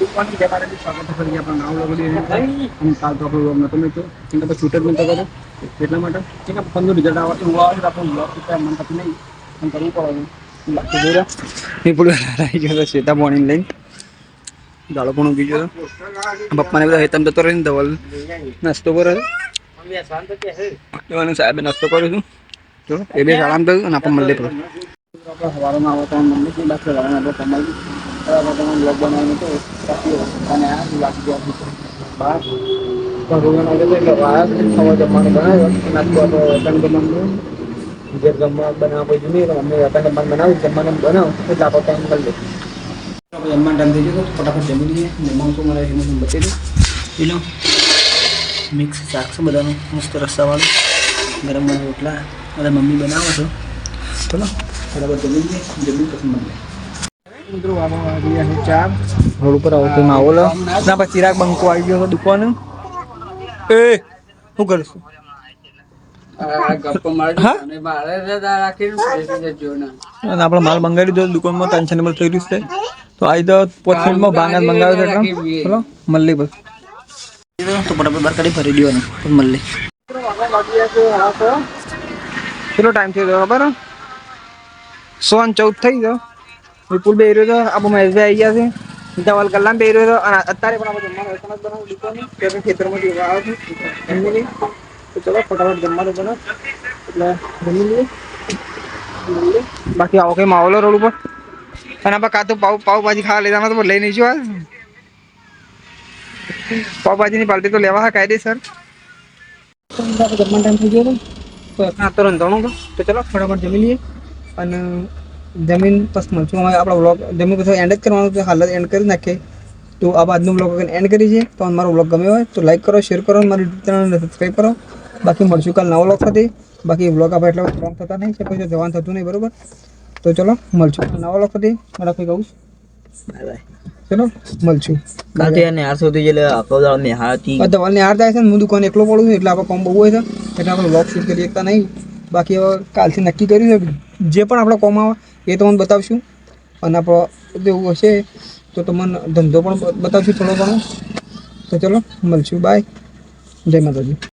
દુકાન જે મારે બી સ્વાગત કરી આપણે અને કાલ તો આપણો નતો મેં તો એટલા માટે કે કે પંદર રિઝલ્ટ આવે એવું આવે આપણે બ્લોગ તો મન થતું નહીં. પણ કરવું પડે બાકી પેલું ગયો શ્વેતા મોર્નિંગ લઈને. દાળો પણ ઉગી ગયો. પપ્પાને બધા હેતમ જતો રહીને ધવલ. નાસ્તો કરો અને સાહેબે નાસ્તો કર્યો છું. ચલો એ બે આરામ થયું અને આપણે મળીએ પડે આપણે સવારમાં આવે તો મમ્મી શું બાકી સવારમાં આપણે કમાઈ બ્લોગ બનાવીને તો અને આ બાકી ગયા બહાર. ભગવાન એટલે વાત ખાવા જમવાનું બનાવ્યો આપણો વતન જમવાનું. જે જમવા બનાવવા પછી નહીં અમે વતન જમવાનું બનાવું જમવાનું બનાવ, એટલે ટાઈમ કરી આપણે જમવાનું ટાઈમ થઈ ગયો ફટાફટ જમી લઈએ. જમવાનું શું મળે એમાં બતાવી દઉં પી લો મિક્સ શાક છે બધાનું. મસ્ત રસ્સાવાળું ગરમ ગરમ રોટલા. બધા મમ્મી બનાવો છો. ચલો બરાબર જમી લઈએ. જમી પછી મળીએ. મિત્રો આમાં આવી ગયા છે ચાર. રોડ ઉપર આવો માવો લો. ના પછી ચિરાગ બંકો આવી ગયો દુકાન એ શું કરશું હા? આપણે માલ મંગાવી દીધો દુકાનમાં ટેન્શન નંબર થઈ રહ્યું છે. તો આવી તો પોત મિનિટમાં ભાંગા મંગાવ્યો છે ચલો મલ્લી બસ. તો બરાબર બાર કાઢી ફરી દેવાનું મલ્લી. કેટલો ટાઈમ થઈ ગયો ખબર સો અને ચૌદ થઈ ગયો. વિપુલ બે રહ્યો હતો આપણો મહેશભાઈ આવી ગયા છે. ધવલ કલામ બે રહ્યો હતો અને અત્યારે પણ આપણે જમવાનું રસમ જ બનાવું દુકાને કે આપણે ખેતરમાંથી ઊભા આવે છે. જમી લઈએ. તો ચલો ફટાફટ જમવાનું બનાવ. એટલે જમી લઈએ. બાકી આવો કઈ માહોલ રોડ ઉપર? અને આપણે કાં તો પાવ પાવભાજી ખાવા લેતા તો લઈ નહીં જોવા પાવભાજીની પાલટી તો લેવા હા કાયદેસર. જમવાનો ટાઈમ થઈ ગયો તો હા તો રંધાણું તો ચલો ફટાફટ જમી લઈએ. અને જમીન પછી મળશું. અમારે આપણો વ્લોગ જમીન પછી એન્ડ જ કરવાનું છે. હાલ જ એન્ડ કરી નાખીએ. તો આ આજનો વ્લોગ એન્ડ કરી છે. તો મારો વ્લોગ ગમ્યો હોય તો લાઈક કરો શેર કરો મારી યુટ્યુબ ચેનલને સબસ્ક્રાઈબ કરો. બાકી મળશું કાલ નવો વ્લોગ સાથે. બાકી વ્લોગ આપણે એટલા સ્ટ્રોંગ થતા નહીં છે પછી જવાન થતું નહીં બરાબર? તો ચલો મળશું નવો વ્લોગ સાથે. મારા કોઈ કહું ચલો મળશું. કાલથી એને આર સુધી એટલે આપણો હાર થાય છે ને હું દુકાન એકલો પડું છું એટલે આપણે કોમ બહુ હોય છે. એટલે આપણે વ્લોગ શૂટ કરી શકતા નહીં. બાકી હવે કાલથી નક્કી કર્યું છે જે પણ આપણા કોમ એ તમને બતાવશું. અને આપણો એવું હશે તો તમને ધંધો પણ બતાવશું થોડો ઘણો. તો ચલો, મળશું. બાય જય માતાજી.